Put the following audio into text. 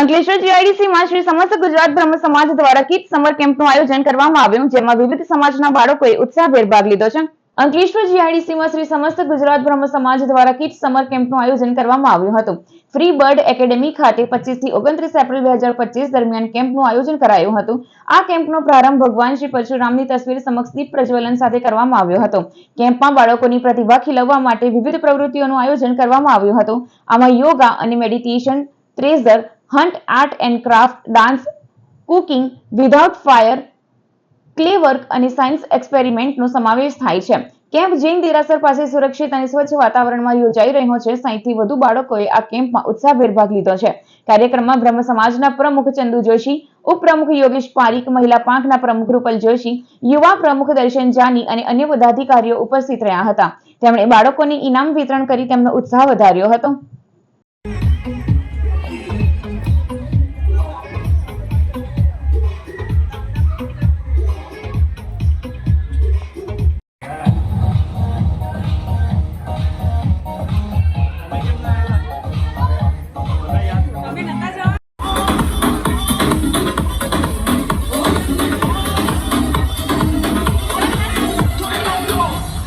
અંકલેશ્વર જીઆઈડીસીમાં શ્રી સમસ્ત ગુજરાત બ્રહ્મ સમાજ દ્વારા કિડ સમર કેમ્પનું આયોજન કરવામાં આવ્યું, જેમાં વિવિધ સમાજના બાળકોએ ઉત્સાહભેર ભાગ લીધો છે. અંકલેશ્વર જીઆઈડીસીમાં શ્રી સમસ્ત ગુજરાત બ્રહ્મ સમાજ દ્વારા કિડ સમર કેમ્પનું આયોજન કરવામાં આવ્યું હતું. ફ્રી બર્ડ એકેડેમી ખાતે 25 થી ઓગણત્રીસ એપ્રિલ બે હજાર પચીસ દરમિયાન કેમ્પનું આયોજન કરાયું હતું. આ કેમ્પનો પ્રારંભ ભગવાન શ્રી પરશુરામની તસવીર સમક્ષ દીપ પ્રજ્વલન સાથે કરવામાં આવ્યો હતો. કેમ્પમાં બાળકોની પ્રતિભા ખીલવવા માટે વિવિધ પ્રવૃત્તિઓનું આયોજન કરવામાં આવ્યું હતું. આમાં યોગા અને meditation treasure hunt, art and craft, dance, cooking, without fire, clay work અને સાયન્સ એક્સપેરિમેન્ટનો સમાવેશ થાય છે. કેમ્પ જૈન દેરાસર પાસે સુરક્ષિત અને સ્વચ્છ વાતાવરણમાં યોજાઈ રહ્યો છે. સાહીઠથી વધુ બાળકોએ આ કેમ્પમાં ઉત્સાહભેર ભાગ લીધો છે. કાર્યક્રમમાં બ્રહ્મ સમાજના પ્રમુખ ચંદુ જોશી, ઉપપ્રમુખ યોગેશ પારીક, મહિલા પાંખના પ્રમુખ રૂપલ જોશી, યુવા પ્રમુખ દર્શન જાની અને અન્ય પદાધિકારીઓ ઉપસ્થિત રહ્યા હતા. તેમણે બાળકોને ઇનામ વિતરણ કરી તેમનો ઉત્સાહ વધાર્યો હતો.